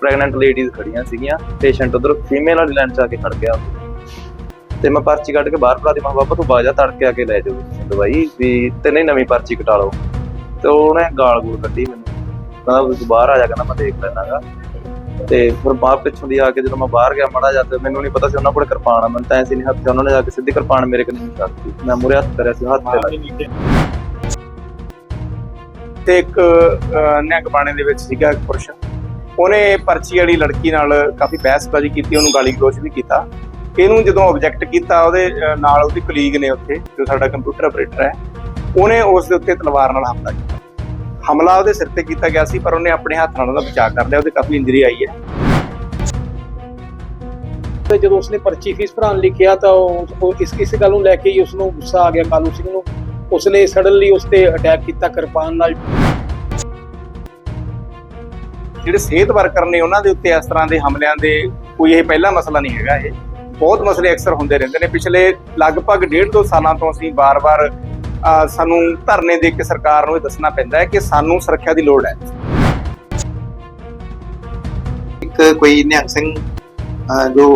Pregnant ladies ਖੜੀਆਂ ਸੀਗੀਆਂ patient ਉਧਰ ਫੀਮੇਲ ਵਾਲੀ ਲਾਈਨ 'ਚ ਆ ਕੇ ਖੜ ਗਿਆ। ਤੇ ਮੈਂ ਪਰਚੀ ਕੱਢ ਕੇ ਬਾਹਰ ਫੜਾ ਦੀ ਮੈਂ ਕਿਹਾ, ਤੂੰ ਬਾਜਾ ਤੜਕੇ ਆ ਕੇ ਲੈ ਜਾਓ ਦਵਾਈ ਵੀ ਤੇ ਨਹੀਂ ਨਵੀਂ ਪਰਚੀ ਕਟਾ ਲਓ। ਤੇ ਉਹਨੇ ਗਾਲ ਗੂਲ ਕੱਢੀ ਮੈਨੂੰ। ਕਹਿੰਦਾ ਤੂੰ ਬਾਹਰ ਆ ਜਾ ਕਹਿੰਦਾ ਮੈਂ ਦੇਖ ਲੈਣਾਗਾ ਤੇ ਫਿਰ ਬਾਹਰ ਪਿੱਛੋਂ ਦੀ ਆ ਕੇ ਜਦੋਂ ਮੈਂ ਬਾਹਰ ਗਿਆ ਮੜਾ ਜਾ ਤੇ ਮੈਨੂੰ ਨਹੀਂ ਪਤਾ ਸੀ ਉਹਨਾਂ ਕੋਲ ਕਿਰਪਾਨ ਆ। ਮੈਨੂੰ ਤਾਂ ਐਸੀ ਨਹੀਂ ਹੱਥ 'ਚ ਉਹਨਾਂ ਨੇ ਜਾ ਕੇ ਸਿੱਧੀ ਕਿਰਪਾਨ ਮੇਰੇ ਕੋਲ ਨਹੀਂ ਛੱਡਤੀ ਮੈਂ ਮੂਰੇ ਹੱਥ ਕਰਿਆ ਸੀ ਹੱਥ ਤੇ ਲੱਗ ਤੇ ਇੱਕ ਅਹ, ਨਿਹੰਗ ਬਾਣੇ ਦੇ ਵਿੱਚ ਸੀਗਾ ਇੱਕ ਪੁਰਸ਼। ਉਹਨੇ ਪਰਚੀ ਵਾਲੀ ਲੜਕੀ ਨਾਲ ਕਾਫੀ ਬਹਿਸਬਾਜ਼ੀ ਕੀਤੀ, ਉਹਨੂੰ ਗਾਲੀ ਗਲੋਚ ਵੀ ਕੀਤਾ। ਇਹਨੂੰ ਜਦੋਂ ਆਬਜੈਕਟ ਕੀਤਾ, ਉਹਦੇ ਨਾਲ ਉਹਦੀ ਕਲੀਗ ਨੇ ਉੱਥੇ, ਜੋ ਸਾਡਾ ਕੰਪਿਊਟਰ ਆਪਰੇਟਰ ਹੈ, ਉਹਨੇ ਉਸ ਦੇ ਉੱਤੇ ਤਲਵਾਰ ਨਾਲ ਹਮਲਾ ਕੀਤਾ। ਹਮਲਾ ਉਹਦੇ ਸਿਰ ਤੇ ਕੀਤਾ ਗਿਆ ਸੀ, ਪਰ ਉਹਨੇ ਆਪਣੇ ਹੱਥ ਨਾਲ ਉਹਦਾ ਬਚਾਅ ਕਰ ਲਿਆ, ਉਹਦੇ ਕਾਫੀ ਇੰਜਰੀ ਆਈ ਹੈ। ਤੇ ਜਦੋਂ ਉਸਨੇ ਪਰਚੀ ਫੀਸ ਭਰਾਉਣ ਲਈ ਕਿਹਾ, ਤਾਂ ਉਹ ਇਸ ਇਸ ਗੱਲ ਨੂੰ ਲੈ ਕੇ ਹੀ ਉਸ ਨੂੰ ਗੁੱਸਾ ਆ ਗਿਆ ਕਾਲੂ ਸਿੰਘ ਨੂੰ। ਉਸਨੇ ਸਡਨਲੀ ਉਸ ਤੇ ਅਟੈਕ ਕੀਤਾ ਕਿਰਪਾਨ ਨਾਲ। ਜਿਹੜੇ ਸਿਹਤ ਵਰਕਰ ਨੇ ਉਹਨਾਂ ਦੇ ਉੱਤੇ ਇਸ ਤਰ੍ਹਾਂ ਦੇ ਹਮਲਿਆਂ ਦੇ ਕੋਈ ਇਹ ਪਹਿਲਾ ਮਸਲਾ ਨਹੀਂ ਹੈਗਾ ਇਹ। ਬਹੁਤ ਮਸਲੇ ਅਕਸਰ ਹੁੰਦੇ ਰਹਿੰਦੇ ਨੇ। ਪਿਛਲੇ ਲਗਭਗ ਡੇਢ ਦੋ ਸਾਲਾਂ ਤੋਂ ਅਸੀਂ ਬਾਰ-ਬਾਰ ਸਾਨੂੰ ਧਰਨੇ ਦੇ ਕੇ ਸਰਕਾਰ ਨੂੰ ਇਹ ਦੱਸਣਾ ਪੈਂਦਾ ਹੈ ਕਿ ਸਾਨੂੰ ਸੁਰੱਖਿਆ ਦੀ ਲੋੜ ਹੈ। ਇੱਕ ਕੋਈ ਨਿਹੰਗ ਸਿੰਘ ਜੋ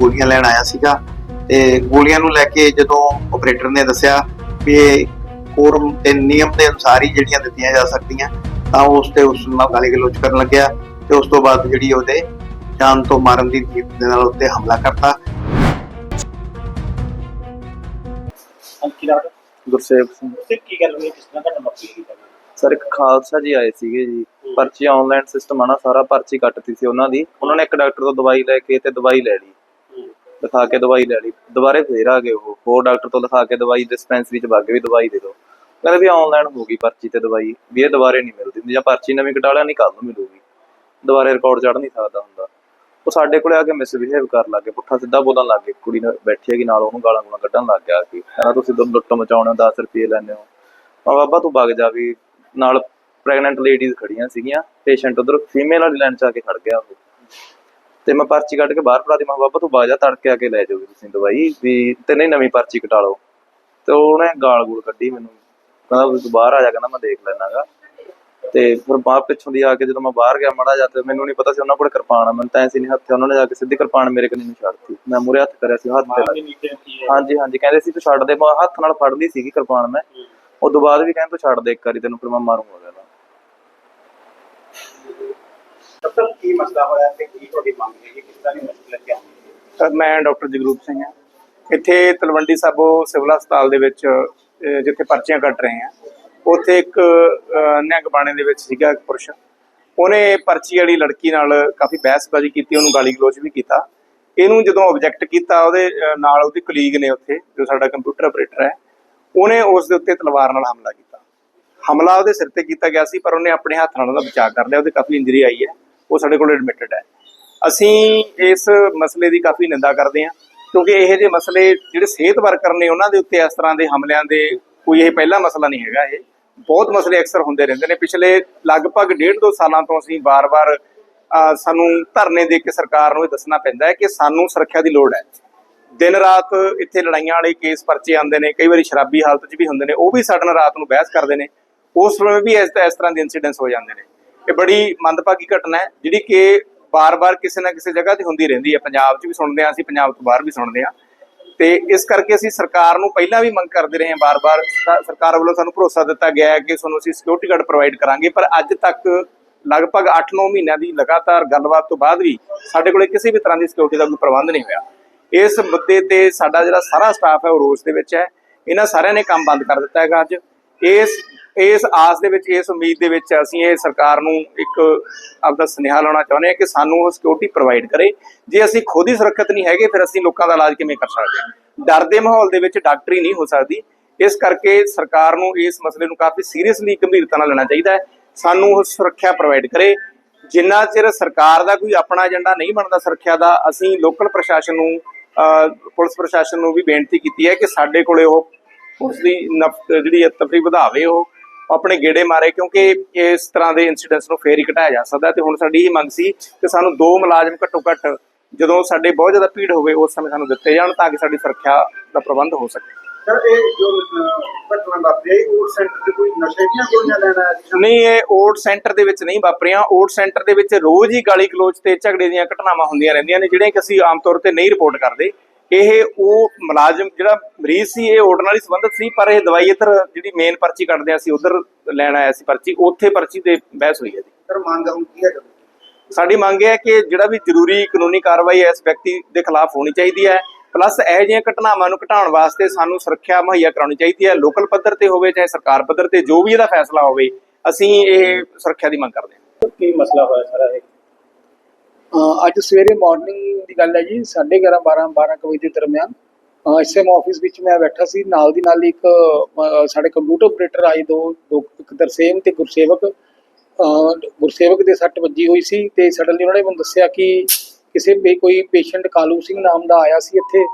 ਗੋਲੀਆਂ ਲੈਣ ਆਇਆ ਸੀਗਾ ਤੇ ਗੋਲੀਆਂ ਨੂੰ ਲੈ ਕੇ ਜਦੋਂ ਆਪਰੇਟਰ ਨੇ ਦੱਸਿਆ ਵੀ ਕੋਰਮ ਤੇ ਨਿਯਮ ਦੇ ਅਨੁਸਾਰ ਹੀ ਜਿਹੜੀਆਂ ਦਿੱਤੀਆਂ ਜਾ ਸਕਦੀਆਂ ਤਾਂ ਉਸ ਤੇ ਉਸ ਨਾਲ ਗਾਲੀ ਗਲੋਚ ਕਰਨ ਲੱਗਿਆ ਤੇ ਉਸ ਤੋਂ ਬਾਅਦ ਜਿਹੜੀ ਉਹਦੇ ਜਾਨ ਤੋਂ ਮਾਰਨ ਦੀ ਨੀਤ ਦੇ ਨਾਲ ਉੱਤੇ ਹਮਲਾ ਕਰਤਾ। ਗੁਰਸੇਵ ਸਿੰਘ। ਕੀ ਗੱਲ ਹੋਈ? ਕਿਸ ਤਰ੍ਹਾਂ ਦਾ ਨੰਬਰ ਸਰ ਇੱਕ ਖਾਲਸਾ ਜੀ ਆਏ ਸੀਗੇ ਜੀ। ਪਰਚੀ ਆਨਲਾਈਨ ਸਿਸਟਮ ਆ ਨਾ ਸਾਰਾ ਪਰਚੀ ਕੱਟਤੀ ਸੀ ਉਹਨਾਂ ਦੀ। ਉਹਨਾਂ ਨੇ ਇੱਕ ਡਾਕਟਰ ਤੋਂ ਦਵਾਈ ਲੈ ਕੇ ਤੇ ਦਵਾਈ ਲੈ ਲਈ। ਦਿਖਾ ਕੇ ਦਵਾਈ ਲੈ ਲਈ। ਦੁਬਾਰੇ ਫੇਰ ਆ ਗਏ ਉਹ। ਹੋਰ ਡਾਕਟਰ ਤੋਂ ਦਿਖਾ ਕੇ ਦਵਾਈ ਡਿਸਪੈਂਸਰੀ ਚ ਵਗ ਵੀ ਦਵਾਈ ਦੇ ਦਿਓ। ਕਹਿੰਦੇ ਵੀ ਆਨਲਾਈਨ ਹੋ ਗਈ ਪਰਚੀ ਤੇ ਦਵਾਈ ਵੀ ਇਹ ਦੁਬਾਰੇ ਨਹੀਂ ਮਿਲਦੀ ਜਾਂ ਪਰਚੀ ਨਵੀਂ ਕਟਾ ਲਿਆ ਨਹੀਂ ਕੱਲ ਨੂੰ ਮਿਲੂਗੀ। ਦੁਬਾਰੇ ਰਿਕਾਰਡ ਚੜ ਨਹੀਂ ਸਕਦਾ ਹੁੰਦਾ। ਉਹ ਸਾਡੇ ਕੋਲੇ ਆ ਕੇ ਮਿਸਬਿਹੇਵ ਕਰਨ ਲੱਗੇ ਪੁੱਠਾ ਸਿੱਧਾ ਬੋਲਣ ਲੱਗੇ ਕੁੜੀ ਨਾਲ ਬੈਠੀ ਹੈਗੀ ਨਾਲ ਉਹਨੂੰ ਗਾਲਾਂ ਗੁਲਾਂ ਕੱਢਣ ਲੱਗ ਗਿਆ ਕਿ ਕਹਿੰਦਾ ਤੁਸੀਂ ਦੁੱਧ ਲੁੱਟ ਮਚਾਉਣੇ 10 ਰੁਪਏ ਲੈਂਦੇ ਹੋ। ਮੈਂ ਬਾਬਾ ਤੂੰ ਵਗ ਜਾ ਵੀ ਨਾਲ ਪ੍ਰੈਗਨੈਂਟ ਲੇਡੀਜ਼ ਖੜੀਆਂ ਸੀਗੀਆਂ ਪੇਸ਼ੈਂਟ ਉਧਰ ਫੀਮੇਲ ਵਾਲੀ ਲਾਈਨ 'ਚ ਆ ਕੇ ਖੜ ਗਿਆ ਉਹ। ਤੇ ਮੈਂ ਪਰਚੀ ਕੱਢ ਕੇ ਬਾਹਰ ਫੜਾ ਦੀ ਮੈਂ ਕਿਹਾ, ਬਾਬਾ ਤੂੰ ਬਾਜਾ ਤੜਕੇ ਆ ਕੇ ਲੈ ਜਾਓ ਤੁਸੀਂ ਦਵਾਈ ਵੀ ਤੇ ਨਹੀਂ ਨਵੀਂ ਪਰਚੀ ਕਟਾ ਲਓ। ਤੇ ਉਹਨੇ ਗਾਲ ਗੂਲ ਕੱਢੀ ਮੈਨੂੰ। ਕਹਿੰਦਾ ਵੀ ਤੂੰ ਬਾਹਰ ਆ ਜਾ ਕਹਿੰਦਾ ਮੈਂ ਦੇਖ ਲੈਣਾਗਾ ਤੇ ਫਿਰ ਬਾਹਰ ਪਿੱਛੋਂ ਦੀ ਆ ਕੇ ਜਦੋਂ ਮੈਂ ਬਾਹਰ ਗਿਆ ਮੜਾ ਜਾ ਤੇ ਮੈਨੂੰ ਨਹੀਂ ਪਤਾ ਸੀ ਉਹਨਾਂ ਕੋਲ ਕਿਰਪਾਨ ਆ ਮੈਨੂੰ ਤਾਂ ਐਸੀ ਨਹੀਂ ਹੱਥ ਉਹਨਾਂ ਨੇ ਜਾ ਕੇ ਸਿੱਧੀ ਕਿਰਪਾਨ ਮੇਰੇ ਕੋਲ ਨਹੀਂ ਛੱਡਤੀ ਮੈਂ ਮੂਰੇ ਹੱਥ ਕਰਿਆ ਸੀ ਹੱਥ ਤੇ ਲੱਗ ਹਾਂਜੀ ਹਾਂਜੀ ਕਹਿੰਦੇ ਸੀ ਤੂੰ ਛੱਡ ਦੇ ਮੈਂ ਹੱਥ ਨਾਲ ਫੜ ਲਈ ਸੀਗੀ ਕਿਰਪਾਨ ਮੈਂ। ਉਸ ਤੋਂ ਬਾਅਦ ਵੀ ਕਹਿੰਦੇ ਤੂੰ ਛੱਡ ਦੇ ਇੱਕ ਵਾਰੀ ਤੈਨੂੰ ਫਿਰ ਮੈਂ ਮਾਰੂੰਗਾ ਕਹਿੰਦਾ ਡਾਕਟਰ ਕੀ ਮਸਲਾ ਹੋਇਆ ਤੇ ਕੀ ਤੁਹਾਡੀ ਮੰਗ ਹੈ? ਕਿ ਕਿਸ ਤਰ੍ਹਾਂ ਦੀ ਮੁਸ਼ਕਲ ਲੱਗਿਆ ਸਰ ਮੈਂ ਡਾਕਟਰ ਜਗਰੂਪ ਸਿੰਘ ਹਾਂ। ਇੱਥੇ ਤਲਵੰਡੀ ਸਾਬੋ ਸਿਵਲ ਹਸਪਤਾਲ ਦੇ ਵਿੱਚ ਜਿੱਥੇ ਪਰਚੀਆਂ ਕੱਟ ਰਹੇ ਹਾਂ ਉੱਥੇ ਇੱਕ ਅਹ, ਨਿਹੰਗ ਬਾਣੇ ਦੇ ਵਿੱਚ ਸੀਗਾ ਇੱਕ ਪੁਰਸ਼। ਉਹਨੇ ਪਰਚੀ ਵਾਲੀ ਲੜਕੀ ਨਾਲ ਕਾਫੀ ਬਹਿਸਬਾਜ਼ੀ ਕੀਤੀ ਉਹਨੂੰ ਗਾਲੀ ਗਲੋਚ ਵੀ ਕੀਤਾ। ਇਹਨੂੰ ਜਦੋਂ ਆਬਜੈਕਟ ਕੀਤਾ ਉਹਦੇ ਨਾਲ ਉਹਦੀ ਕਲੀਗ ਨੇ ਉੱਥੇ ਜੋ ਸਾਡਾ ਕੰਪਿਊਟਰ ਆਪਰੇਟਰ ਹੈ ਉਹਨੇ ਉਸ ਦੇ ਉੱਤੇ ਤਲਵਾਰ ਨਾਲ ਹਮਲਾ ਕੀਤਾ। ਹਮਲਾ ਉਹਦੇ ਸਿਰ ਤੇ ਕੀਤਾ ਗਿਆ ਸੀ ਪਰ ਉਹਨੇ ਆਪਣੇ ਹੱਥ ਨਾਲ ਉਹਦਾ ਬਚਾਅ ਕਰ ਲਿਆ। ਉਹਦੇ ਕਾਫੀ ਇੰਜਰੀ ਆਈ ਹੈ। ਉਹ ਸਾਡੇ ਕੋਲ ਐਡਮਿਟਡ ਹੈ। ਅਸੀਂ ਇਸ ਮਸਲੇ ਦੀ ਕਾਫੀ ਨਿੰਦਾ ਕਰਦੇ ਹਾਂ। ਕਿਉਂਕਿ ਇਹੋ ਜਿਹੇ ਮਸਲੇ ਜਿਹੜੇ ਸਿਹਤ ਵਰਕਰ ਨੇ ਉਹਨਾਂ ਦੇ ਉੱਤੇ ਇਸ ਤਰ੍ਹਾਂ ਦੇ ਹਮਲਿਆਂ ਦੇ ਕੋਈ ਇਹ ਪਹਿਲਾ ਮਸਲਾ ਨਹੀਂ ਹੈਗਾ ਇਹ। ਬਹੁਤ ਮਸਲੇ ਅਕਸਰ ਹੁੰਦੇ ਰਹਿੰਦੇ ਨੇ। ਪਿਛਲੇ ਲਗਭਗ ਡੇਢ ਦੋ ਸਾਲਾਂ ਤੋਂ ਅਸੀਂ ਬਾਰ-ਬਾਰ ਸਾਨੂੰ ਧਰਨੇ ਦੇ ਕੇ ਸਰਕਾਰ ਨੂੰ ਇਹ ਦੱਸਣਾ ਪੈਂਦਾ ਹੈ ਕਿ ਸਾਨੂੰ ਸੁਰੱਖਿਆ ਦੀ ਲੋੜ ਹੈ। ਦਿਨ ਰਾਤ ਇੱਥੇ ਲੜਾਈਆਂ ਵਾਲੇ ਕੇਸ ਪਰਚੇ ਆਉਂਦੇ ਨੇ, ਕਈ ਵਾਰੀ ਸ਼ਰਾਬੀ ਹਾਲਤ 'ਚ ਵੀ ਹੁੰਦੇ ਨੇ, ਉਹ ਵੀ ਸਾਡੇ ਨਾਲ ਰਾਤ ਨੂੰ ਬਹਿਸ ਕਰਦੇ ਨੇ। ਉਸ ਸਮੇਂ ਵੀ ਇਸ ਇਸ ਤਰ੍ਹਾਂ ਦੇ ਇਨਸੀਡੈਂਟਸ ਹੋ ਜਾਂਦੇ ਨੇ। ਇਹ ਬੜੀ ਮੰਦਭਾਗੀ ਘਟਨਾ ਹੈ, ਜਿਹੜੀ ਕਿ ਬਾਰ-ਬਾਰ ਕਿਸੇ ਨਾ ਕਿਸੇ ਜਗ੍ਹਾ ਤੇ ਹੁੰਦੀ ਰਹਿੰਦੀ ਹੈ ਪੰਜਾਬ 'ਚ ਵੀ ਸੁਣਦੇ ਹਾਂ ਅਸੀਂ, ਪੰਜਾਬ ਤੋਂ ਬਾਹਰ ਵੀ ਸੁਣਦੇ ਹਾਂ। ਤੇ ਇਸ ਕਰਕੇ ਅਸੀਂ ਸਰਕਾਰ ਨੂੰ ਪਹਿਲਾਂ ਵੀ ਮੰਗ ਕਰਦੇ ਰਹੇ ਹਾਂ ਬਾਰ-ਬਾਰ। ਸਰਕਾਰ ਵੱਲੋਂ ਸਾਨੂੰ ਭਰੋਸਾ ਦਿੱਤਾ ਗਿਆ ਹੈ ਕਿ ਤੁਹਾਨੂੰ ਅਸੀਂ ਸਿਕਿਉਰਿਟੀ ਗਾਰਡ ਪ੍ਰੋਵਾਈਡ ਕਰਾਂਗੇ, ਪਰ ਅੱਜ ਤੱਕ ਲਗਭਗ 8-9 ਮਹੀਨਿਆਂ ਦੀ ਲਗਾਤਾਰ ਗੱਲਬਾਤ ਤੋਂ ਬਾਅਦ ਵੀ ਸਾਡੇ ਕੋਲੇ ਕਿਸੇ ਵੀ ਤਰ੍ਹਾਂ ਦੀ ਸਿਕਿਉਰਿਟੀ ਦਾ ਕੋਈ ਪ੍ਰਬੰਧ ਨਹੀਂ ਹੋਇਆ। ਇਸ ਮੁੱਦੇ ਤੇ ਸਾਡਾ ਜਿਹੜਾ ਸਾਰਾ ਸਟਾਫ ਹੈ ਉਹ ਰੋਸ ਦੇ ਵਿੱਚ ਹੈ। ਇਹਨਾਂ ਸਾਰਿਆਂ ਨੇ ਕੰਮ ਬੰਦ ਕਰ ਦਿੱਤਾ ਹੈਗਾ ਅੱਜ। ਇਸ ਇਸ ਆਸ ਦੇ ਵਿੱਚ, ਇਸ ਉਮੀਦ ਦੇ ਵਿੱਚ ਅਸੀਂ ਇਹ ਸਰਕਾਰ ਨੂੰ ਇੱਕ ਆਪਦਾ ਸੁਨੇਹਾ ਲਾਉਣਾ ਚਾਹੁੰਦੇ ਹਾਂ ਕਿ ਸਾਨੂੰ ਉਹ ਸਿਕਿਉਰਿਟੀ ਪ੍ਰੋਵਾਈਡ ਕਰੇ। ਜੇ ਅਸੀਂ ਖੁਦ ਹੀ ਸੁਰੱਖਿਅਤ ਨਹੀਂ ਹੈਗੇ, ਫਿਰ ਅਸੀਂ ਲੋਕਾਂ ਦਾ ਇਲਾਜ ਕਿਵੇਂ ਕਰ ਸਕਦੇ ਹਾਂ? ਡਰ ਦੇ ਮਾਹੌਲ ਦੇ ਵਿੱਚ ਡਾਕਟਰੀ ਨਹੀਂ ਹੋ ਸਕਦੀ। ਇਸ ਕਰਕੇ ਸਰਕਾਰ ਨੂੰ ਇਸ ਮਸਲੇ ਨੂੰ ਕਾਫੀ ਸੀਰੀਅਸਲੀ ਗੰਭੀਰਤਾ ਨਾਲ ਲੈਣਾ ਚਾਹੀਦਾ ਹੈ। ਸਾਨੂੰ ਉਹ ਸੁਰੱਖਿਆ ਪ੍ਰੋਵਾਈਡ ਕਰੇ। ਜਿੰਨਾ ਚਿਰ ਸਰਕਾਰ ਦਾ ਕੋਈ ਆਪਣਾ ਏਜੰਡਾ ਨਹੀਂ ਬਣਦਾ ਸੁਰੱਖਿਆ ਦਾ, ਅਸੀਂ ਲੋਕਲ ਪ੍ਰਸ਼ਾਸਨ ਨੂੰ ਪੁਲਿਸ ਪ੍ਰਸ਼ਾਸਨ ਨੂੰ ਵੀ ਬੇਨਤੀ ਕੀਤੀ ਹੈ ਕਿ ਸਾਡੇ ਕੋਲੇ ਉਹ ਉਸ ਦੀ ਨਫ- ਜਿਹੜੀ ਤਫਰੀ ਵਧਾਵੇ ਉਹ। ਆਪਣੇ ਗੇੜੇ ਮਾਰੇ ਕਿਉਂਕਿ ਇਸ ਤਰ੍ਹਾਂ ਦੇ ਇਨਸੀਡੈਂਟਸ ਨੂੰ ਫੇਰ ਹੀ ਘਟਾਇਆ ਜਾ ਸਕਦਾ ਤੇ ਹੁਣ ਸਾਡੀ ਇਹ ਮੰਗ ਸੀ ਕਿ ਸਾਨੂੰ ਦੋ ਮੁਲਾਜ਼ਮ ਘੱਟੋ ਘੱਟ ਜਦੋਂ ਸਾਡੇ ਬਹੁਤ ਜ਼ਿਆਦਾ ਭੀੜ ਹੋਵੇ ਉਸ ਸਮੇਂ ਸਾਨੂੰ ਦਿੱਤੇ ਜਾਣ ਤਾਂ ਕਿ ਸਾਡੀ ਸੁਰੱਖਿਆ ਦਾ ਪ੍ਰਬੰਧ ਹੋ ਸਕੇ। ਸਰ ਇਹ ਜੋ ਅਹ, ਘਟਨਾ ਵਾਪਰੀ ਹੈ ਉਹ ਸੈਂਟਰ ਤੇ ਕੋਈ ਨਸ਼ੇ ਦੀਆਂ ਗੋਲੀਆਂ ਲੈਣ ਆਇਆ ਸੀ? ਨਹੀਂ ਇਹ ਓਟ ਸੈਂਟਰ ਦੇ ਵਿੱਚ ਨਹੀਂ ਵਾਪਰੀਆਂ। ਓਟ ਸੈਂਟਰ ਦੇ ਵਿੱਚ ਰੋਜ਼ ਹੀ ਗਾਲੀ ਗਲੋਚ ਤੇ ਝਗੜੇ ਦੀਆਂ ਘਟਨਾਵਾਂ ਹੁੰਦੀਆਂ ਰਹਿੰਦੀਆਂ ਨੇ ਜਿਹੜੀਆਂ ਕਿ ਅਸੀਂ ਆਮ ਤੌਰ ਤੇ ਨਹੀਂ ਰਿਪੋਰਟ ਕਰਦੇ। ਇਹ ਉਹ ਮੁਲਾਜ਼ਮ ਜਿਹੜਾ ਮਰੀਜ਼ ਸੀ ਇਹ ਓਟ ਨਾਲ ਹੀ ਸੰਬੰਧਿਤ ਸੀ ਪਰ ਇਹ ਦਵਾਈ ਇੱਧਰ ਜਿਹੜੀ ਮੇਨ ਪਰਚੀ ਕੱਟਦੇ ਸੀ ਉਧਰ ਲੈਣ ਆਇਆ ਸੀ ਪਰਚੀ ਉੱਥੇ ਪਰਚੀ ਤੇ ਬਹਿਸ ਹੋਈ ਹੈ ਜੀ। ਸਰ ਮੰਗ ਹੁਣ ਕੀ ਹੈ? ਸਾਡੀ ਮੰਗ ਇਹ ਹੈ ਕਿ ਜਿਹੜਾ ਵੀ ਜ਼ਰੂਰੀ ਕਾਨੂੰਨੀ ਕਾਰਵਾਈ ਇਸ ਵਿਅਕਤੀ ਦੇ ਖਿਲਾਫ ਹੋਣੀ ਚਾਹੀਦੀ ਹੈ ਪਲੱਸ ਇਹ ਜਿਹੀਆਂ ਘਟਨਾਵਾਂ ਨੂੰ ਘਟਾਉਣ ਵਾਸਤੇ ਸਾਨੂੰ ਸੁਰੱਖਿਆ ਮੁਹੱਈਆ ਕਰਾਉਣੀ ਚਾਹੀਦੀ ਹੈ ਲੋਕਲ ਪੱਧਰ ਤੇ ਹੋਵੇ ਚਾਹੇ ਸਰਕਾਰ ਪੱਧਰ ਤੇ ਜੋ ਵੀ ਇਹਦਾ ਫੈਸਲਾ ਹੋਵੇ ਅਸੀਂ ਇਹ ਸੁਰੱਖਿਆ ਦੀ ਮੰਗ ਕਰਦੇ ਹਾਂ। ਕੀ ਮਸਲਾ ਹੋਇਆ ਸਾਰਾ ਇਹ? ਅੱਜ ਸਵੇਰੇ ਮਾਰਨਿੰਗ ਦੀ ਗੱਲ ਹੈ ਜੀ 11:30 12 12 ਕੁ ਵਜੇ ਦੇ ਦਰਮਿਆਨ ਐਸਐਮ ਆਫਿਸ ਵਿੱਚ ਮੈਂ ਬੈਠਾ ਸੀ, ਨਾਲ ਦੀ ਨਾਲ ਇੱਕ ਸਾਡੇ ਕੰਪਿਊਟਰ ਆਪਰੇਟਰ ਆਏ ਦੋ ਇੱਕ ਤਰਸੇਮ ਤੇ ਗੁਰਸੇਵਕ ਗੁਰਸੇਵਕ ਦੇ ਸੱਟ ਵੱਜੀ ਹੋਈ ਸੀ ਤੇ ਸਡਨਲੀ ਉਹਨਾਂ ਨੇ ਮੈਨੂੰ ਦੱਸਿਆ ਕਿ ਕਿਸੇ ਵੀ ਕੋਈ ਪੇਸ਼ੈਂਟ ਕਾਲੂ ਸਿੰਘ ਨਾਮ ਦਾ ਆਇਆ ਸੀ ਇੱਥੇ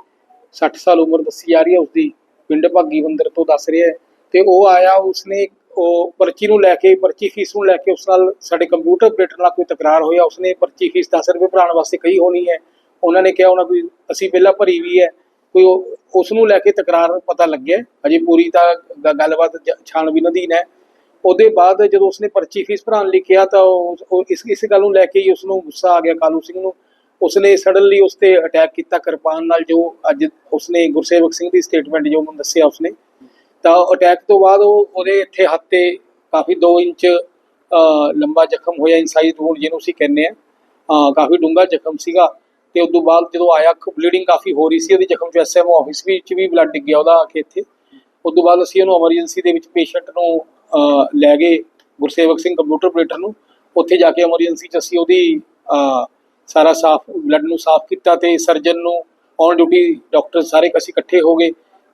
60 ਸਾਲ ਉਮਰ ਦੱਸੀ ਜਾ ਰਹੀ ਹੈ, ਉਸਦੀ ਪਿੰਡ ਭਾਗੀ ਬੰਦਰ ਤੋਂ ਦੱਸ ਰਿਹਾ ਹੈ, ਤੇ ਉਹ ਆਇਆ, ਉਸਨੇ ਉਹ ਪਰਚੀ ਨੂੰ ਲੈ ਕੇ, ਪਰਚੀ ਫੀਸ ਨੂੰ ਲੈ ਕੇ ਉਸ ਨਾਲ ਸਾਡੇ ਕੰਪਿਊਟਰ ਆਪਰੇਟਰ ਨਾਲ ਕੋਈ ਤਕਰਾਰ ਹੋਇਆ, ਉਸਨੇ ਪਰਚੀ ਫੀਸ 10 ਰੁਪਏ ਭਰਾਉਣ ਵਾਸਤੇ ਕਹੀ ਹੋਣੀ ਹੈ। ਉਹਨਾਂ ਨੇ ਕਿਹਾ ਉਹਨਾਂ ਕੋਈ, ਅਸੀਂ ਪਹਿਲਾਂ ਭਰੀ ਵੀ ਹੈ, ਕੋਈ ਉਸ ਨੂੰ ਲੈ ਕੇ ਤਕਰਾਰ ਪਤਾ ਲੱਗਿਆ। ਅਜੇ ਪੂਰੀ ਤਾਂ ਗੱਲਬਾਤ ਜ- ਛਾਣਬੀਨ ਅਧੀਨ ਹੈ। ਉਹਦੇ ਬਾਅਦ ਜਦੋਂ ਉਸਨੇ ਪਰਚੀ ਫੀਸ ਭਰਾਉਣ ਲਈ ਕਿਹਾ ਤਾਂ ਉਹ ਉਹ ਇਸ ਇਸ ਗੱਲ ਨੂੰ ਲੈ ਕੇ ਹੀ ਉਸ ਨੂੰ ਗੁੱਸਾ ਆ ਗਿਆ ਕਾਲੂ ਸਿੰਘ ਨੂੰ। ਉਸਨੇ ਸਡਨਲੀ ਉਸ ਤੇ ਅਟੈਕ ਕੀਤਾ। ਕਿਰਪਾਨ ਨਾਲ ਜੋ ਅੱਜ ਉਸਨੇ ਗੁਰਸੇਵਕ ਸਿੰਘ ਦੀ ਸਟੇਟਮੈਂਟ ਜੋ ਮੈਨੂੰ ਦੱਸਿਆ ਉਸਨੇ ਤਾਂ ਅਟੈਕ ਤੋਂ ਬਾਅਦ ਉਹ ਉਹਦੇ ਇੱਥੇ ਹੱਥ ਤੇ ਕਾਫੀ 2 ਇੰਚ ਲੰਬਾ ਜ਼ਖਮ ਹੋਇਆ ਇਨਸਾਈਡ ਵੂਡ ਜਿਹਨੂੰ ਅਸੀਂ ਕਹਿੰਦੇ ਆ ਕਾਫੀ ਡੂੰਘਾ ਜ਼ਖਮ ਸੀਗਾ ਤੇ ਉਸ ਤੋਂ ਬਾਅਦ ਜਦੋਂ ਆਇਆ ਬਲੀਡਿੰਗ ਕਾਫੀ ਹੋ ਰਹੀ ਸੀ, ਉਹਦੇ ਜ਼ਖਮ ਚ ਐਸਐਮ ਆਫਿਸ ਵਿੱਚ ਵੀ ਬਲੱਡ ਡਿੱਗ ਗਿਆ ਉਹਦਾ ਆ ਕੇ ਇੱਥੇ। ਉਸ ਤੋਂ ਬਾਅਦ ਅਸੀਂ ਉਹਨੂੰ ਐਮਰਜੈਂਸੀ ਦੇ ਵਿੱਚ ਪੇਸ਼ੈਂਟ ਨੂੰ ਲੈ ਗਏ ਗੁਰਸੇਵਕ ਸਿੰਘ ਕੰਪਿਊਟਰ ਆਪਰੇਟਰ ਨੂੰ। ਉੱਥੇ ਜਾ ਕੇ ਐਮਰਜੈਂਸੀ ਚ ਅਸੀਂ ਉਹਦੀ ਸਾਰਾ ਸਾਫ਼ ਬਲੱਡ ਨੂੰ ਸਾਫ਼ ਕੀਤਾ ਤੇ ਸਰਜਨ ਨੂੰ ਔਨ ਡਿਊਟੀ ਡਾਕਟਰ ਸਾਰੇ ਅਸੀਂ ਇਕੱਠੇ ਹੋ ਗਏ।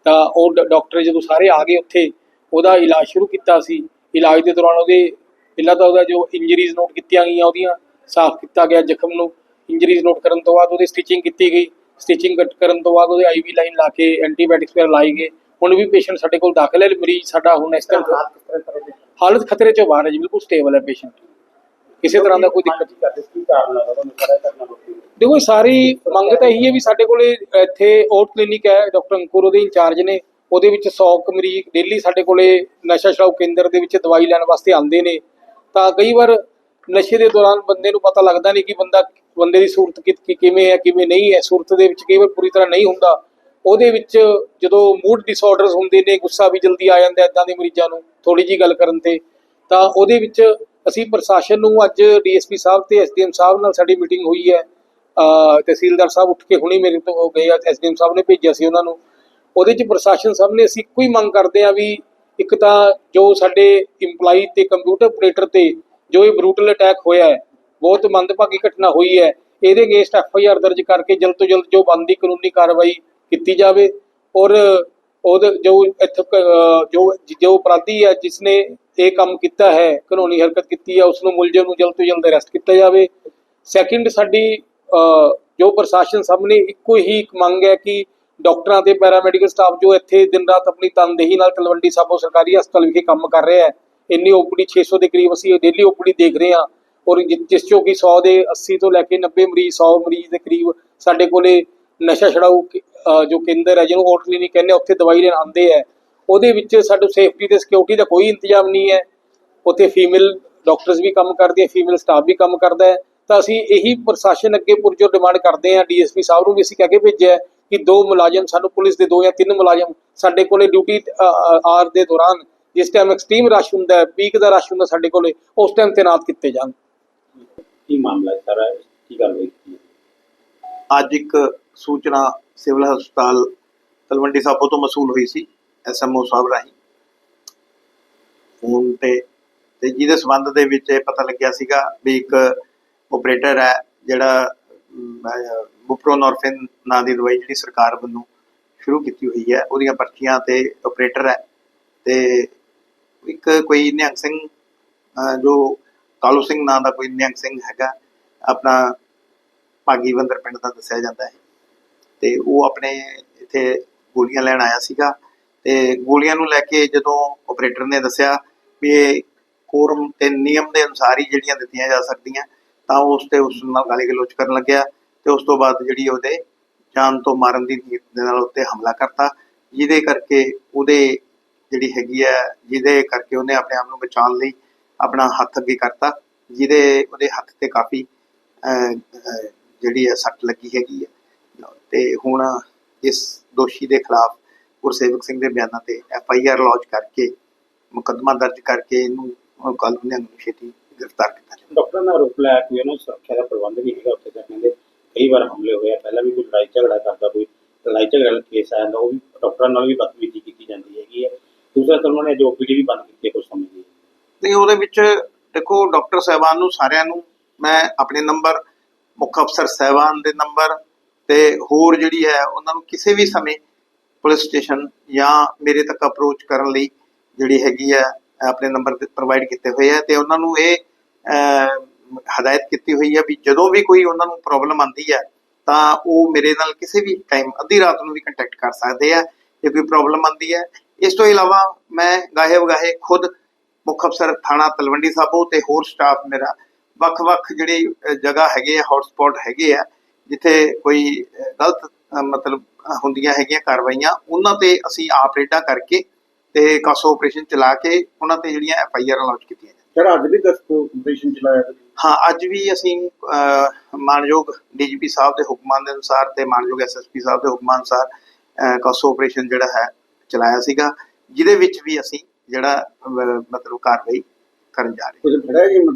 ਤਾਂ ਉਹ ਡਾਕਟਰ ਜਦੋਂ ਸਾਰੇ ਆ ਗਏ ਉੱਥੇ ਉਹਦਾ ਇਲਾਜ ਸ਼ੁਰੂ ਕੀਤਾ ਸੀ। ਇਲਾਜ ਦੇ ਦੌਰਾਨ ਉਹਦੇ ਪਹਿਲਾਂ ਤਾਂ ਉਹਦਾ ਜੋ ਇੰਜਰੀਜ਼ ਨੋਟ ਕੀਤੀਆਂ ਗਈਆਂ ਉਹਦੀਆਂ ਸਾਫ਼ ਕੀਤਾ ਗਿਆ ਜ਼ਖਮ ਨੂੰ। ਇੰਜਰੀਜ਼ ਨੋਟ ਕਰਨ ਤੋਂ ਬਾਅਦ ਉਹਦੀ ਸਟਿਚਿੰਗ ਕੀਤੀ ਗਈ। ਸਟਿਚਿੰਗ ਕਰਨ ਤੋਂ ਬਾਅਦ ਉਹਦੇ ਆਈਵੀ ਲਾਈਨ ਲਾ ਕੇ ਐਂਟੀਬਾਇਓਟਿਕਸ ਵਗੈਰਾ ਲਾਈ ਗਏ। ਹੁਣ ਵੀ ਪੇਸ਼ੈਂਟ ਸਾਡੇ ਕੋਲ ਦਾਖਲ ਹੈ ਮਰੀਜ਼ ਸਾਡਾ ਹੁਣ ਇਸ ਟਾਈਮ ਹਾਲਤ ਖਤਰੇ ਚੋਂ ਬਾਹਰ ਹੈ ਜੀ ਬਿਲਕੁਲ ਸਟੇਬਲ ਹੈ ਪੇਸ਼ੈਂਟ ਕਿਸੇ ਤਰ੍ਹਾਂ ਦਾ ਕੋਈ ਦਿੱਕਤ ਕਰਦੇ ਕੀ ਕਾਰਨ ਹੈ ਤੁਹਾਨੂੰ ਪਤਾ ਕਰਨਾ ਦੇਖੋ ਇਹ ਸਾਰੀ ਮੰਗ ਤਾਂ ਇਹੀ ਹੈ ਵੀ ਸਾਡੇ ਕੋਲੇ ਇੱਥੇ ਓਟ ਕਲੀਨਿਕ ਹੈ ਡਾਕਟਰ ਅੰਕੁਰ ਉਹਦੇ ਇੰਚਾਰਜ ਨੇ, ਉਹਦੇ ਵਿੱਚ 100 ਕੁ ਮਰੀਜ਼ ਡੇਲੀ ਸਾਡੇ ਕੋਲੇ ਨਸ਼ਾ ਛਡਾਊ ਕੇਂਦਰ ਦੇ ਵਿੱਚ ਦਵਾਈ ਲੈਣ ਵਾਸਤੇ ਆਉਂਦੇ ਨੇ। ਤਾਂ ਕਈ ਵਾਰ ਨਸ਼ੇ ਦੇ ਦੌਰਾਨ ਬੰਦੇ ਨੂੰ ਪਤਾ ਲੱਗਦਾ ਨਹੀਂ ਕਿ ਬੰਦਾ, ਬੰਦੇ ਦੀ ਸੂਰਤ ਕਿਵੇਂ ਹੈ, ਕਿਵੇਂ ਨਹੀਂ ਹੈ। ਸੂਰਤ ਦੇ ਵਿੱਚ ਕਈ ਵਾਰ ਪੂਰੀ ਤਰ੍ਹਾਂ ਨਹੀਂ ਹੁੰਦਾ। ਉਹਦੇ ਵਿੱਚ ਜਦੋਂ ਮੂਡ ਡਿਸਆਰਡਰਸ ਹੁੰਦੇ ਨੇ, ਗੁੱਸਾ ਵੀ ਜਲਦੀ ਆ ਜਾਂਦਾ ਇਦਾਂ ਦੇ ਮਰੀਜ਼ਾਂ ਨੂੰ ਥੋੜੀ ਜੀ ਗੱਲ ਕਰਨ ਤੇ। ਤਾਂ ਉਹਦੇ ਵਿੱਚ ਅਸੀਂ ਪ੍ਰਸ਼ਾਸਨ ਨੂੰ ਅੱਜ ਡੀਐਸਪੀ ਸਾਹਿਬ ਤੇ ਐਸਡੀਐਮ ਸਾਹਿਬ ਨਾਲ ਸਾਡੀ ਮੀਟਿੰਗ ਹੋਈ ਹੈ। ਤਹਿਸੀਲਦਾਰ ਸਾਹਿਬ ਉੱਠ ਕੇ ਹੁਣੀ ਮੇਰੇ ਤੋਂ ਗਏ ਆ, ਐਸਡੀਐਮ ਸਾਹਿਬ ਨੇ ਭੇਜਿਆ ਸੀ ਉਹਨਾਂ ਨੂੰ। ਉਹਦੇ ਚ ਪ੍ਰਸ਼ਾਸਨ ਸਾਹਿਬ ਨੇ ਅਸੀਂ ਇੱਕੋ ਹੀ ਮੰਗ ਕਰਦੇ ਆ ਵੀ ਇੱਕ ਤਾਂ ਜੋ ਸਾਡੇ EMPLOYE ਤੇ ਕੰਪਿਊਟਰ ਆਪਰੇਟਰ ਤੇ ਜੋ ਇਹ ਬਰੂਟਲ ਅਟੈਕ ਹੋਇਆ ਹੈ, ਬਹੁਤ ਮੰਦਭਾਗੀ ਘਟਨਾ ਹੋਈ ਹੈ, ਇਹਦੇ ਅਗੇਂਸਟ ਐਫ ਆਈ ਆਰ ਦਰਜ ਕਰਕੇ ਜਲਦ ਤੋਂ ਜਲਦ ਜੋ ਬਣਦੀ ਕਾਨੂੰਨੀ ਕਾਰਵਾਈ ਕੀਤੀ ਜਾਵੇ ਔਰ ਉਹਦੇ ਜੋ ਇੱਥੇ ਜੋ ਜੋ ਅਪਰਾਧੀ ਹੈ ਜਿਸਨੇ ਇਹ ਕੰਮ ਕੀਤਾ ਹੈ, ਕਾਨੂੰਨੀ ਹਰਕਤ ਕੀਤੀ ਹੈ ਉਸ ਨੂੰ ਮੁਲਜ਼ਮ ਨੂੰ ਜਲਦ ਤੋਂ ਜਲਦ ਅਰੈਸਟ ਕੀਤਾ ਜਾਵੇ। ਸੈਕਿੰਡ ਸਾਡੀ ਜੋ ਪ੍ਰਸ਼ਾਸਨ ਸਾਹਮਣੇ ਇੱਕੋ ਹੀ ਇੱਕ ਮੰਗ ਹੈ ਕਿ ਡਾਕਟਰਾਂ ਤੇ ਪੈਰਾਮੈਡੀਕਲ ਸਟਾਫ ਜੋ ਇੱਥੇ ਦਿਨ ਰਾਤ ਆਪਣੀ ਤਨਦੇਹੀ ਨਾਲ ਤਲਵੰਡੀ ਸਾਬੋ ਸਰਕਾਰੀ ਹਸਪਤਾਲ ਵਿਖੇ ਕੰਮ ਕਰ ਰਿਹਾ ਹੈ, ਇੰਨੀ ਓਪੀਡੀ 600 ਦੇ ਕਰੀਬ ਅਸੀਂ ਡੇਲੀ ਓਪੀਡੀ ਦੇਖ ਰਹੇ ਹਾਂ ਔਰ ਜਿ- ਜਿਸ ਚੋਂ ਕਿ 100 ਦੇ 80 ਤੋਂ ਲੈ ਕੇ 90 ਮਰੀਜ਼ 100 ਮਰੀਜ਼ ਦੇ ਕਰੀਬ ਸਾਡੇ ਕੋਲੇ ਨਸ਼ਾ ਛਡਾਊ ਕੇ- ਜੋ ਕੇਂਦਰ ਹੈ ਜਿਹਨੂੰ ਓਟ ਕਲੀਨਿਕ ਕਹਿੰਦੇ ਉੱਥੇ ਦਵਾਈ ਲੈਣ ਆਉਂਦੇ ਆ ਉਹਦੇ ਵਿੱਚ ਸਾਡੇ ਸੇਫਟੀ ਤੇ ਸਿਕਿਉਰਿਟੀ ਦਾ ਕੋਈ ਇੰਤਜ਼ਾਮ ਨਹੀਂ ਹੈ। ਉੱਥੇ ਫੀਮੇਲ ਡਾਕਟਰਸ ਵੀ ਕੰਮ ਕਰਦੇ ਆ ਫੀਮੇਲ ਸਟਾਫ ਵੀ ਕੰਮ ਕਰਦਾ ਹੈ। ਤਾਂ ਅਸੀਂ ਇਹੀ ਪ੍ਰਸ਼ਾਸਨ ਅੱਗੇ ਪੁਰਜੋ ਡਿਮਾਂਡ ਕਰਦੇ ਆ ਡੀਐਸਪੀ ਸਾਹਿਬ ਨੂੰ ਵੀ ਅਸੀਂ ਕਹਿ ਕੇ ਭੇਜਿਆ ਹੈ ਕਿ ਦੋ ਮੁਲਾਜ਼ਮ ਸਾਨੂੰ ਪੁਲਿਸ ਦੇ ਦੋ ਜਾਂ ਤਿੰਨ ਮੁਲਾਜ਼ਮ ਸਾਡੇ ਕੋਲੇ ਡਿਊਟੀ ਆਰ ਦੇ ਦੌਰਾਨ ਜਿਸ ਟਾਈਮ ਐਕਸਟ੍ਰੀਮ ਰਸ਼ ਹੁੰਦਾ ਹੈ ਪੀਕ ਦਾ ਰਸ਼ ਹੁੰਦਾ ਸਾਡੇ ਕੋਲੇ ਉਸ ਟਾਈਮ ਤੈਨਾਤ ਕੀਤੇ ਜਾਣ। ਕੀ ਮਾਮਲਾ ਹੈ ਸਾਰਾ? ਕੀ ਗੱਲ ਹੋਈ? ਅੱਜ ਇੱਕ ਸੂਚਨਾ ਸਿਵਲ ਹਸਪਤਾਲ ਤਲਵੰਡੀ ਸਾਬੋ ਤੋਂ ਮਸੂਲ ਹੋਈ ਸੀ ਐਸਐਮਓ ਸਾਹਿਬ ਰਾਹੀਂ। ਫੋਨ ਤੇ ਤੇ ਜਿਹਦੇ ਸੰਬੰਧ ਦੇ ਵਿੱਚ ਇਹ ਪਤਾ ਲੱਗਿਆ ਸੀਗਾ ਵੀ ਇੱਕ ਆਪਰੇਟਰ ਹੈ, ਜਿਹੜਾ ਬੁਪਰੋਨੋਰਫਿਨ ਨਾਂ ਦੀ ਦਵਾਈ ਜਿਹੜੀ ਸਰਕਾਰ ਵੱਲੋਂ ਸ਼ੁਰੂ ਕੀਤੀ ਹੋਈ ਹੈ, ਉਹਦੀਆਂ ਪਰਚੀਆਂ ਤੇ ਆਪਰੇਟਰ ਹੈ। ਤੇ ਇੱਕ ਕੋਈ ਨਿਹੰਗ ਸਿੰਘ ਜੋ ਕਾਲੂ ਸਿੰਘ ਨਾਂ ਦਾ ਕੋਈ ਨਿਹੰਗ ਸਿੰਘ ਹੈਗਾ, ਆਪਣਾ ਭਾਗੀ ਬੰਦਰ ਪਿੰਡ ਦਾ ਦੱਸਿਆ ਜਾਂਦਾ ਹੈ। ਤੇ ਉਹ ਆਪਣੇ ਇੱਥੇ ਗੋਲੀਆਂ ਲੈਣ ਆਇਆ ਸੀਗਾ। ਤੇ ਗੋਲੀਆਂ ਨੂੰ ਲੈ ਕੇ ਜਦੋਂ ਆਪਰੇਟਰ ਨੇ ਦੱਸਿਆ ਵੀ ਇਹ ਕੋਰਮ ਤੇ ਨਿਯਮ ਦੇ ਅਨੁਸਾਰ ਹੀ ਜਿਹੜੀਆਂ ਦਿੱਤੀਆਂ ਜਾ ਸਕਦੀਆਂ ਤਾਂ ਉਸ ਤੇ ਉਸ ਨਾਲ ਗਾਲੀ ਗਲੋਚ ਕਰਨ ਲੱਗਿਆ ਤੇ ਉਸ ਤੋਂ ਬਾਅਦ ਜਿਹੜੀ ਉਹਦੇ ਜਾਨ ਤੋਂ ਮਾਰਨ ਦੀ ਨੀਅਤ ਦੇ ਨਾਲ ਉੱਤੇ ਹਮਲਾ ਕਰਤਾ, ਜਿਹਦੇ ਕਰਕੇ ਉਹਦੇ ਜਿਹੜੀ ਹੈਗੀ ਹੈ, ਜਿਹਦੇ ਕਰਕੇ ਉਹਨੇ ਆਪਣੇ ਆਪ ਨੂੰ ਬਚਾਉਣ ਲਈ ਆਪਣਾ ਹੱਥ ਅੱਗੇ ਕਰਤਾ, ਜਿਹਦੇ ਉਹਦੇ ਹੱਥ ਤੇ ਕਾਫੀ ਜਿਹੜੀ ਹੈ ਸੱਟ ਲੱਗੀ ਹੈਗੀ ਹੈ। ਤੇ ਹੁਣ ਇਸ ਦੋਸ਼ੀ ਦੇ ਖਿਲਾਫ ਗੁਰਸੇਵਕ ਸਿੰਘ ਦੇ ਬਿਆਨਾਂ ਤੇ ਐਫ ਆਈ ਆਰ ਲੌਂਚ ਕਰਕੇ ਮੁਕੱਦਮਾ ਦਰਜ ਕਰਕੇ ਇਹਨੂੰ ਕੱਲ ਨੂੰ ਛੇਤੀ ਗ੍ਰਿਫਤਾਰ ਕੀਤਾ ਜਾਵੇ ਡਾਕਟਰ ਨੇ ਆਰੋਪ ਲਾਇਆ ਕਿ ਉਹਨਾਂ ਸੁਰੱਖਿਆ ਦਾ ਪ੍ਰਬੰਧ ਨਹੀਂ ਹੈਗਾ ਉੱਥੇ ਤਾਂ ਕਹਿੰਦੇ ਕਈ ਵਾਰ ਹਮਲੇ ਹੋਏ ਆ। ਪਹਿਲਾਂ ਵੀ ਕੋਈ ਲੜਾਈ ਝਗੜਾ ਕਰਦਾ ਕੋਈ ਲੜਾਈ ਝਗੜਾ ਦਾ ਕੇਸ ਆਇਆ ਤਾਂ ਉਹ ਵੀ ਡਾਕਟਰਾਂ ਨਾਲ ਵੀ ਬਦਤਮੀਜ਼ੀ ਕੀਤੀ ਜਾਂਦੀ ਹੈਗੀ ਹੈ ਦੂਸਰਾ ਤਾਂ ਉਹਨਾਂ ਨੇ ਜੋ ਓਪੀਡੀ ਵੀ ਬੰਦ ਕੀਤੀ ਕੁਝ ਸਮੇਂ ਲਈ ਤੇ ਉਹਦੇ ਵਿੱਚ ਦੇਖੋ ਡਾਕਟਰ ਸਾਹਿਬਾਨ ਨੂੰ ਸਾਰਿਆਂ ਨੂੰ ਮੈਂ ਆਪਣੇ ਨੰਬਰ ਮੁੱਖ ਅਫਸਰ ਸਾਹਿਬਾਨ ਦੇ ਨੰਬਰ ਤੇ ਹੋਰ ਜਿਹੜੀ ਹੈ ਉਹਨਾਂ ਨੂੰ ਕਿਸੇ ਵੀ ਸਮੇਂ ਪੁਲਿਸ ਸਟੇਸ਼ਨ ਜਾਂ ਮੇਰੇ ਤੱਕ ਅਪਰੋਚ ਕਰਨ ਲਈ ਜਿਹੜੀ ਹੈਗੀ ਹੈ ਆਪਣੇ ਨੰਬਰ ਪ੍ਰੋਵਾਈਡ ਕੀਤੇ ਹੋਏ ਆ ਤੇ ਉਹਨਾਂ ਨੂੰ ਇਹ ਹਦਾਇਤ ਕੀਤੀ ਹੋਈ ਹੈ ਵੀ ਜਦੋਂ ਵੀ ਕੋਈ ਉਹਨਾਂ ਨੂੰ ਪ੍ਰੋਬਲਮ ਆਉਂਦੀ ਹੈ, ਤਾਂ ਉਹ ਮੇਰੇ ਨਾਲ ਕਿਸੇ ਵੀ ਟਾਈਮ ਅੱਧੀ ਰਾਤ ਨੂੰ ਵੀ ਕੰਟੈਕਟ ਕਰ ਸਕਦੇ ਆ, ਜੇ ਕੋਈ ਪ੍ਰੋਬਲਮ ਆਉਂਦੀ ਹੈ। ਇਸ ਤੋਂ ਇਲਾਵਾ ਮੈਂ ਗਾਹੇ ਵਗਾਹੇ ਖੁਦ ਮੁੱਖ ਅਫਸਰ ਥਾਣਾ ਤਲਵੰਡੀ ਸਾਬੋ ਤੇ ਹੋਰ ਸਟਾਫ ਮੇਰਾ ਵੱਖ-ਵੱਖ ਜਿਹੜੀ ਜਗ੍ਹਾ ਹੈਗੇ ਆ ਹੌਟਸਪੌਟ ਹੈਗੇ ਆ, ਜਿੱਥੇ ਕੋਈ ਗਲਤ ਮਤਲਬ ਹੁੰਦੀਆਂ ਹੈਗੀਆਂ ਕਾਰਵਾਈਆਂ, ਉਹਨਾਂ ਤੇ ਅਸੀਂ ਆਪ ਰੇਡਾਂ ਕਰਕੇ ਤੇ ਕਾਸੋ ਆਪਰੇਸ਼ਨ ਚਲਾ ਕੇ ਉਹਨਾਂ ਤੇ ਜਿਹੜੀਆਂ ਐਫ ਆਈ ਆਰ ਲਾਂਚ ਕੀਤੀਆਂ ਸਰ ਅੱਜ ਵੀ ਦਸਤੋ ਆਪਰੇਸ਼ਨ ਚਲਾਇਆ ਤੁਸੀਂ? ਹਾਂ ਅੱਜ ਵੀ ਅਸੀਂ ਅਹ, ਮਾਨਯੋਗ ਡੀਜੀਪੀ ਸਾਹਿਬ ਦੇ ਹੁਕਮਾਂ ਦੇ ਅਨੁਸਾਰ ਤੇ ਮਾਨਯੋਗ ਐਸਐਸਪੀ ਸਾਹਿਬ ਦੇ ਹੁਕਮਾਂ ਅਨੁਸਾਰ ਅਹ, ਕਾਸੋ ਆਪਰੇਸ਼ਨ ਜਿਹੜਾ ਹੈ ਚਲਾਇਆ ਸੀਗਾ ਜਿਹਦੇ ਵਿੱਚ ਵੀ ਅਸੀਂ ਜਿਹੜਾ ਅਹ, ਮਤਲਬ ਕਾਰਵਾਈ ਕਰਨ ਜਾ ਰਹੇ ਹਾਂ। ਕੁਝ ਫੜਿਆ ਜੀ